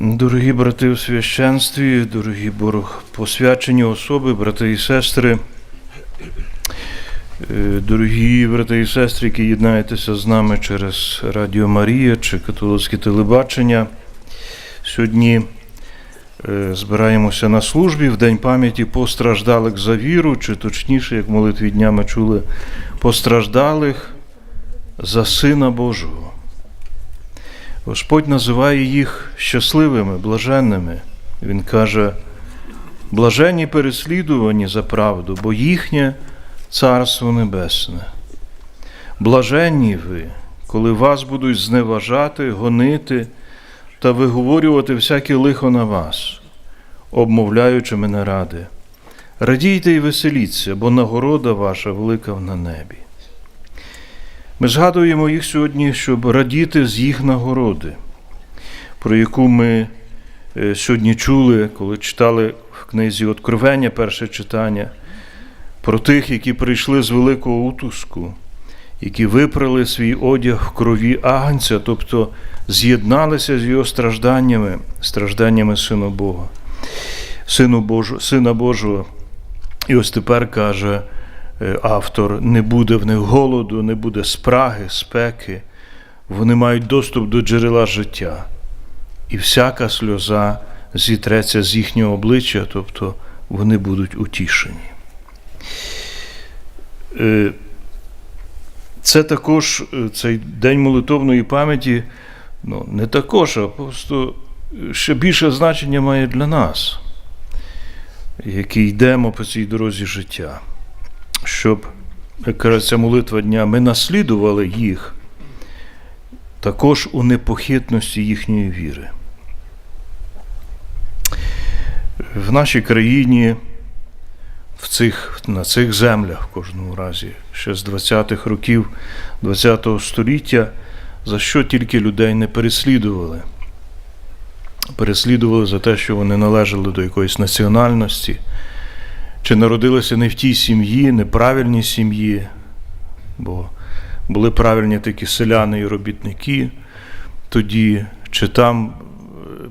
Дорогі брати у священстві, дорогі Бог посвячені особи, брати і сестри, е, дорогі брати і сестри, які єднаєтеся з нами через Радіо Марія чи католицьке телебачення. Сьогодні е, збираємося на службі в День пам'яті постраждалих за віру, чи точніше, як в молитві дня ми чули, постраждалих за Сина Божого. Господь називає їх щасливими, блаженними. Він каже, блаженні переслідувані за правду, бо їхнє Царство Небесне. Блаженні ви, коли вас будуть зневажати, гонити та виговорювати всяке лихо на вас, обмовляючи мене ради. Радійте і веселіться, бо нагорода ваша велика на небі. Ми згадуємо їх сьогодні, щоб радіти з їх нагороди, про яку ми е, сьогодні чули, коли читали в книзі Откровення перше читання, про тих, які прийшли з великого утуску, які випрали свій одяг в крові Агнця, тобто з'єдналися з його стражданнями, стражданнями Сина Бога, Сина Божого. І ось тепер каже автор: не буде в них голоду, не буде спраги, спеки, вони мають доступ до джерела життя, і всяка сльоза зітреться з їхнього обличчя, тобто вони будуть утішені. Е, Це також е, цей день молитовної пам'яті, ну, не також, а просто ще більше значення має для нас, які йдемо по цій дорозі життя, щоб, як каже ця молитва дня, ми наслідували їх також у непохитності їхньої віри. В нашій країні в цих, на цих землях, в кожному разі, ще з 20-х років ХХ століття, за що тільки людей не переслідували. Переслідували за те, що вони належали до якоїсь національності, чи народилися не в тій сім'ї, неправильній сім'ї, бо були правильні такі селяни і робітники тоді, чи там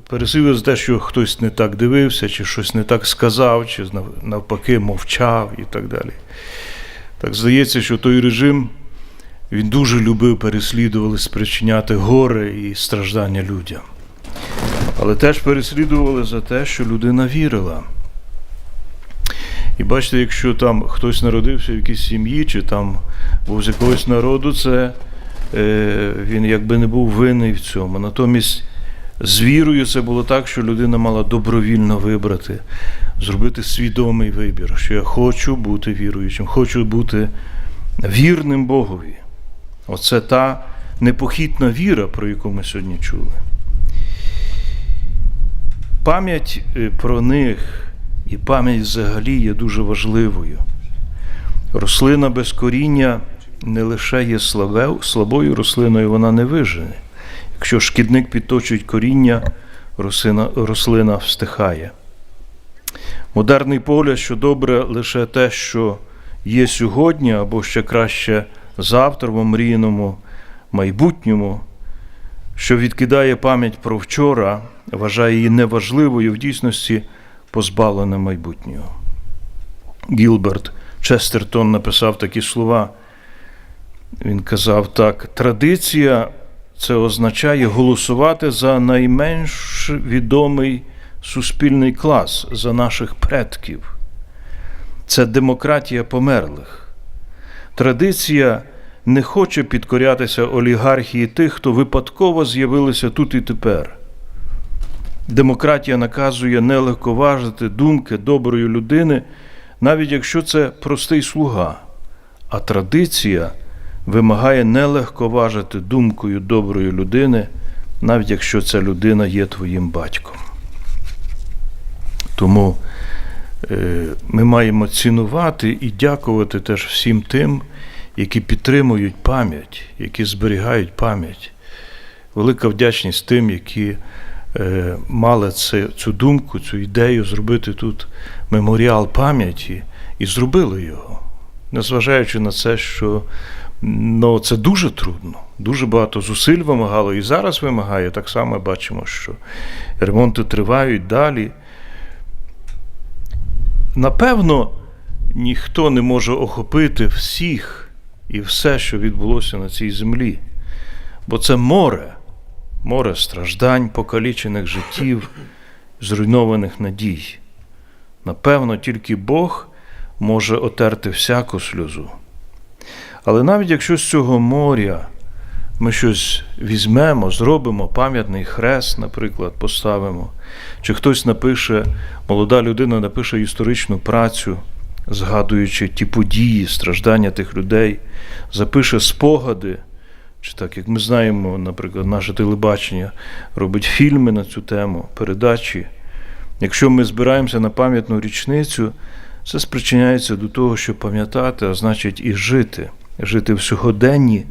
переслідували за те, що хтось не так дивився, чи щось не так сказав, чи навпаки мовчав і так далі. Так здається, що той режим він дуже любив переслідували спричиняти горе і страждання людям. Але теж переслідували за те, що людина вірила. І бачите, якщо там хтось народився в якійсь сім'ї, чи там був з якогось народу, це е, він якби не був винний в цьому. Натомість з вірою це було так, що людина мала добровільно вибрати, зробити свідомий вибір, що я хочу бути віруючим, хочу бути вірним Богові. Оце та непохитна віра, про яку ми сьогодні чули. Пам'ять е, про них і пам'ять взагалі є дуже важливою. Рослина без коріння не лише є слабою рослиною, вона не вижене. Якщо шкідник підточують коріння, рослина, рослина встихає. Модерний погляд, що добре лише те, що є сьогодні, або ще краще завтра в омріяному майбутньому, що відкидає пам'ять про вчора, вважає її неважливою в дійсності позбавлена майбутнього. Гілберт Честертон написав такі слова. Він казав так: традиція це означає голосувати за найменш відомий суспільний клас за наших предків. Це демократія померлих. Традиція не хоче підкорятися олігархії тих, хто випадково з'явилися тут і тепер. Демократія наказує не легковажити думки доброї людини, навіть якщо це простий слуга, а традиція вимагає не легковажити думкою доброї людини, навіть якщо ця людина є твоїм батьком. Тому е, ми маємо цінувати і дякувати теж всім тим, які підтримують пам'ять, які зберігають пам'ять. Велика вдячність тим, які е, мали це, цю думку, цю ідею зробити тут меморіал пам'яті і зробили його, незважаючи на це, що Ну, це дуже трудно, дуже багато зусиль вимагало і зараз вимагає. Так само бачимо, що ремонти тривають далі. Напевно, ніхто не може охопити всіх і все, що відбулося на цій землі. Бо це море, море страждань, покалічених життів, зруйнованих надій. Напевно, тільки Бог може отерти всяку сльозу. Але навіть якщо з цього моря ми щось візьмемо, зробимо пам'ятний хрест, наприклад, поставимо, чи хтось напише, молода людина напише історичну працю, згадуючи ті події, страждання тих людей, запише спогади, чи так, як ми знаємо, наприклад, наше телебачення робить фільми на цю тему, передачі. Якщо ми збираємося на пам'ятну річницю, це спричиняється до того, щоб пам'ятати, а значить і жити, жити в сьогоденні,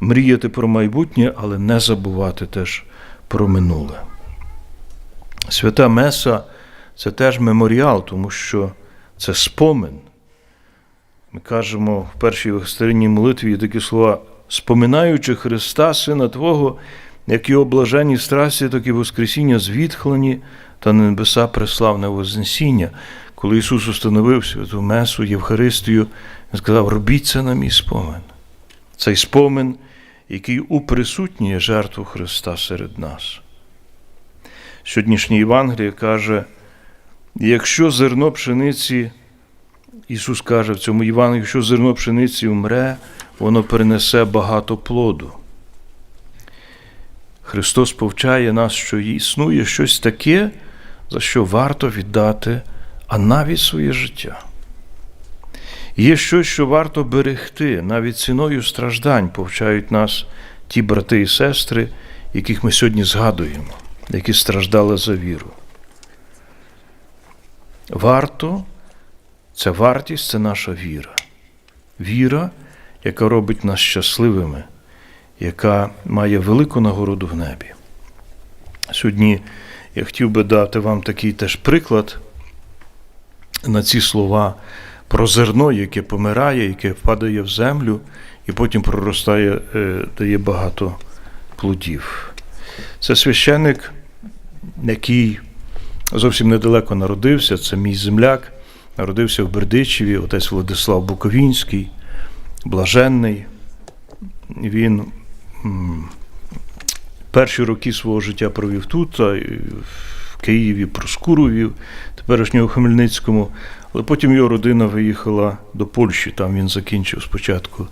мріяти про майбутнє, але не забувати теж про минуле. Свята Меса це теж меморіал, тому що це спомин. Ми кажемо в першій Євхаристійній молитві такі слова, споминаючи Христа, Сина Твого, як і облажені страсті, так і Воскресіння звітхлені та небеса преславне Вознесіння. Коли Ісус установив святу Месу, Євхаристію, Він сказав, робіть це на мій спомин. Цей спомин, який уприсутнює жертву Христа серед нас. Сьогоднішнє Євангеліє каже, якщо зерно пшениці, Ісус каже в цьому Євангелії, якщо зерно пшениці умре, воно принесе багато плоду. Христос повчає нас, що існує щось таке, за що варто віддати, а навіть своє життя. Є щось, що варто берегти, навіть ціною страждань повчають нас ті брати і сестри, яких ми сьогодні згадуємо, які страждали за віру. Варто, ця вартість це наша віра. Віра, яка робить нас щасливими, яка має велику нагороду в небі. Сьогодні я хотів би дати вам такий теж приклад на ці слова про зерно, яке помирає, яке впадає в землю і потім проростає, е, дає багато плодів. Це священик, який зовсім недалеко народився, це мій земляк, народився в Бердичеві, отець Владислав Буковінський, блаженний. Він перші роки свого життя провів тут, в Києві, Проскурові, теперішнього Хмельницькому. Але потім його родина виїхала до Польщі, там він закінчив спочатку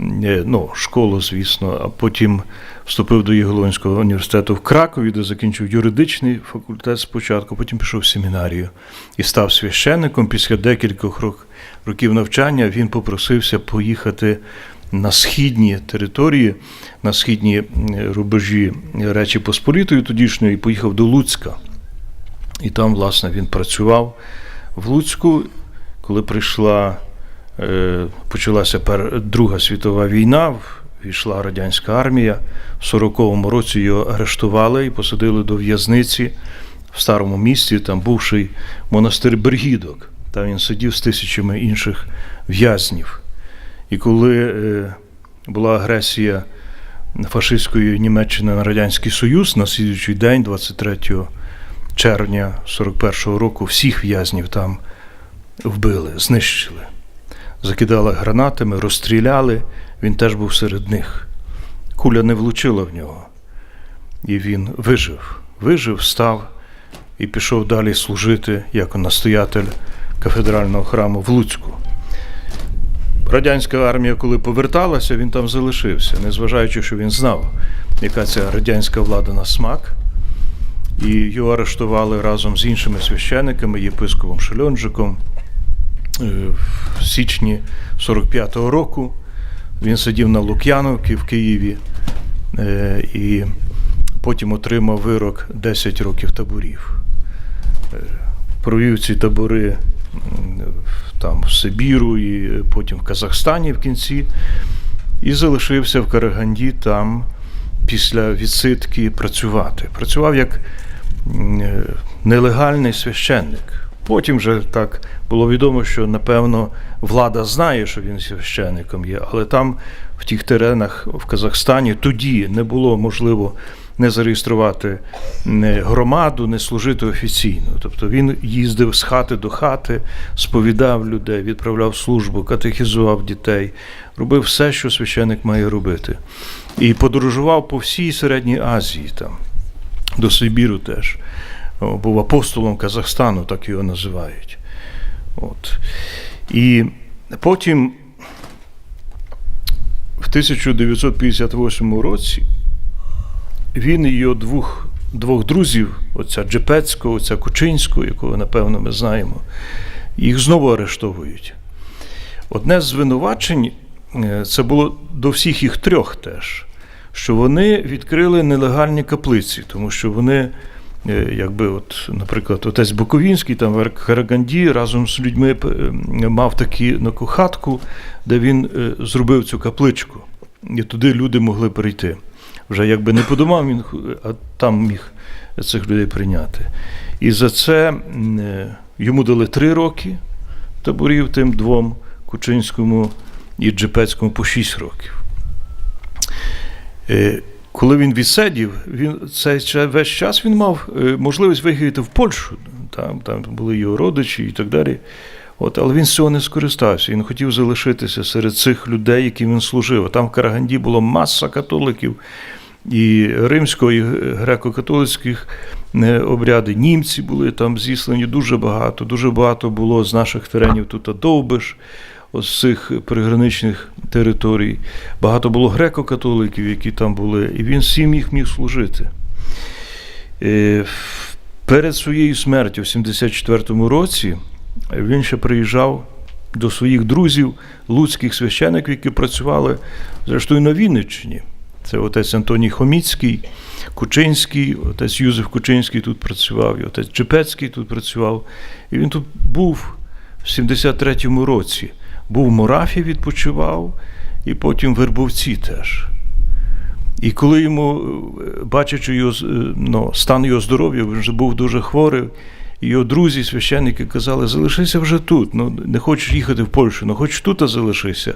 е, ну, школу, звісно, а потім вступив до Єголонського університету в Кракові, де закінчив юридичний факультет спочатку, потім пішов в семінарію і став священником. Після декількох рок- років навчання він попросився поїхати на східні території, на східні е, рубежі Речі Посполітої тодішньої, і поїхав до Луцька. І там, власне, він працював в Луцьку, коли прийшла, е, почалася Друга світова війна, війшла радянська армія. В 40-му році його арештували і посадили до в'язниці в старому місті, там бувший монастир Бергідок. Там він сидів з тисячами інших в'язнів. І коли е, була агресія фашистської Німеччини на Радянський Союз, на слідуючий день, 23 червня 41-го року, всіх в'язнів там вбили, знищили. Закидали гранатами, розстріляли, він теж був серед них. Куля не влучила в нього. І він вижив, вижив, став і пішов далі служити як настоятель кафедрального храму в Луцьку. Радянська армія, коли поверталася, він там залишився, незважаючи, що він знав, яка ця радянська влада на смак. І його арештували разом з іншими священниками, єпископом Шельонджиком е, в січні 45-го року. Він сидів на Лук'яновці в Києві е, і потім отримав вирок 10 років таборів. Е, Провів ці табори там в Сибіру і потім в Казахстані в кінці. І залишився в Караганді там після відсидки працювати. Працював як е, нелегальний священник. Потім вже так було відомо, що напевно влада знає, що він священником є, але там в тих теренах в Казахстані тоді не було можливо не зареєструвати не громаду, не служити офіційно. Тобто він їздив з хати до хати, сповідав людей, відправляв службу, катехізував дітей, робив все, що священник має робити. І подорожував по всій Середній Азії, там, до Сибіру теж. Був апостолом Казахстану, так його називають. От. І потім в 1958 році він і його двох, двох друзів, оця Джепецького, оця Кучинського, якого, напевно, ми знаємо, їх знову арештовують. Одне з звинувачень е, це було до всіх їх трьох теж, що вони відкрили нелегальні каплиці, тому що вони, якби, от, наприклад, отець Буковінський там в Караганді разом з людьми е, мав таку хатку, де він е, зробив цю капличку. І туди люди могли прийти. Вже якби не по домам, він, а там міг цих людей прийняти. І за це е, йому дали три роки таборів тим двом Кучинському і Джепецькому по шість років. Коли він відсидів, він цей весь час він мав е, можливість виїхати в Польщу. Там, там були його родичі і так далі. От, але він з цього не скористався. Він хотів залишитися серед цих людей, яким він служив. Там в Караганді було маса католиків і римського, і греко-католицьких е, обряди. Німці були там зіслані дуже багато. Дуже багато було з наших теренів тут Довбиш, з цих приграничних територій. Багато було греко-католиків, які там були, і він всім їх міг служити. Е, Перед своєю смертю в 74-му році він ще приїжджав до своїх друзів, луцьких священиків, які працювали зрештою на Вінниччині. Це отець Антоній Хоміцький, Кучинський, отець Юзеф Кучинський тут працював, і отець Чепецький тут працював. І він тут був в 73-му році. Був в Морафі, відпочивав, і потім в Вербовці теж. І коли йому, е, бачачи його е, ну, стан його здоров'я, він вже був дуже хворий, його друзі, священники казали, залишися вже тут. Ну, не хочеш їхати в Польщу, ну хоч тут а залишися.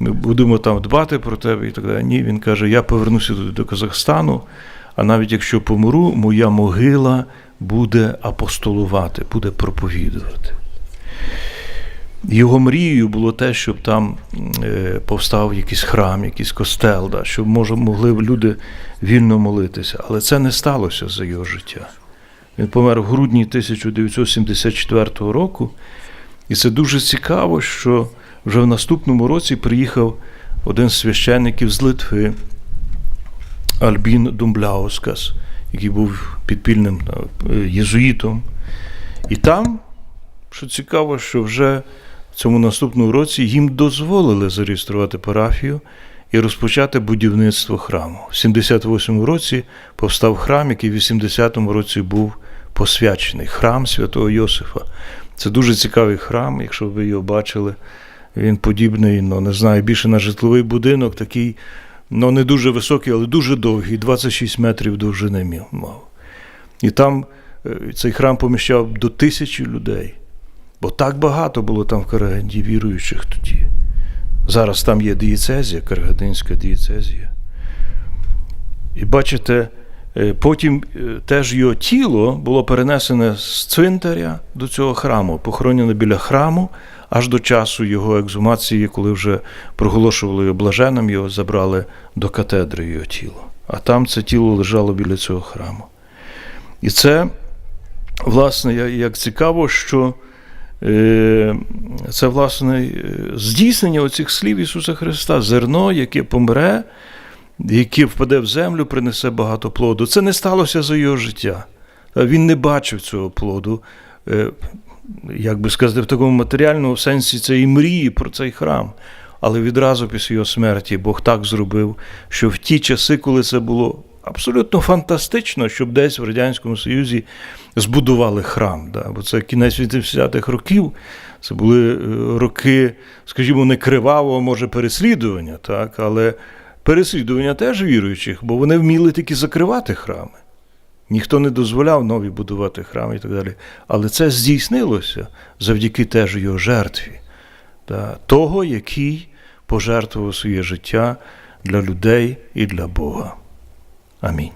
Ми будемо там дбати про тебе і так далі. Ні, він каже: я повернуся туди до Казахстану, а навіть якщо помру, моя могила буде апостолувати, буде проповідувати. Його мрією було те, щоб там е, повстав якийсь храм, якийсь костел, да, щоб може, могли люди вільно молитися. Але це не сталося за його життя. Він помер в грудні 1974 року. І це дуже цікаво, що вже в наступному році приїхав один з священників з Литви, Альбін Думбляускас, який був підпільним е, єзуїтом. І там, що цікаво, що вже цьому наступному році їм дозволили зареєструвати парафію і розпочати будівництво храму. В 78-му році повстав храм, який в 80-му році був посвячений храм святого Йосифа. Це дуже цікавий храм, якщо ви його бачили. Він подібний, ну не знаю, більше на житловий будинок, такий, ну не дуже високий, але дуже довгий, 26 метрів довжини мав. І там е, цей храм поміщав до тисячі людей. Бо так багато було там в Караганді віруючих тоді. Зараз там є дієцезія, Карагандинська дієцезія. І бачите, е, потім е, теж його тіло було перенесене з цвинтаря до цього храму, похоронено біля храму, аж до часу його екзумації, коли вже проголошували його блаженним, його забрали до катедри його тіло. А там це тіло лежало біля цього храму. І це, власне, як цікаво, що це, власне, е, здійснення оцих слів Ісуса Христа, зерно, яке помре, яке впаде в землю, принесе багато плоду. Це не сталося за його життя. Він не бачив цього плоду, е, як би сказати, в такому матеріальному сенсі цієї мрії про цей храм. Але відразу після його смерті Бог так зробив, що в ті часи, коли це було абсолютно фантастично, щоб десь в Радянському Союзі збудували храм. Да? Бо це кінець 80-х років, це були е, роки, скажімо, не кривавого, може, переслідування, так? але переслідування теж віруючих, бо вони вміли тільки закривати храми. Ніхто не дозволяв нові будувати храми і так далі. Але це здійснилося завдяки теж його жертві, та, того, який пожертвував своє життя для людей і для Бога. Амінь.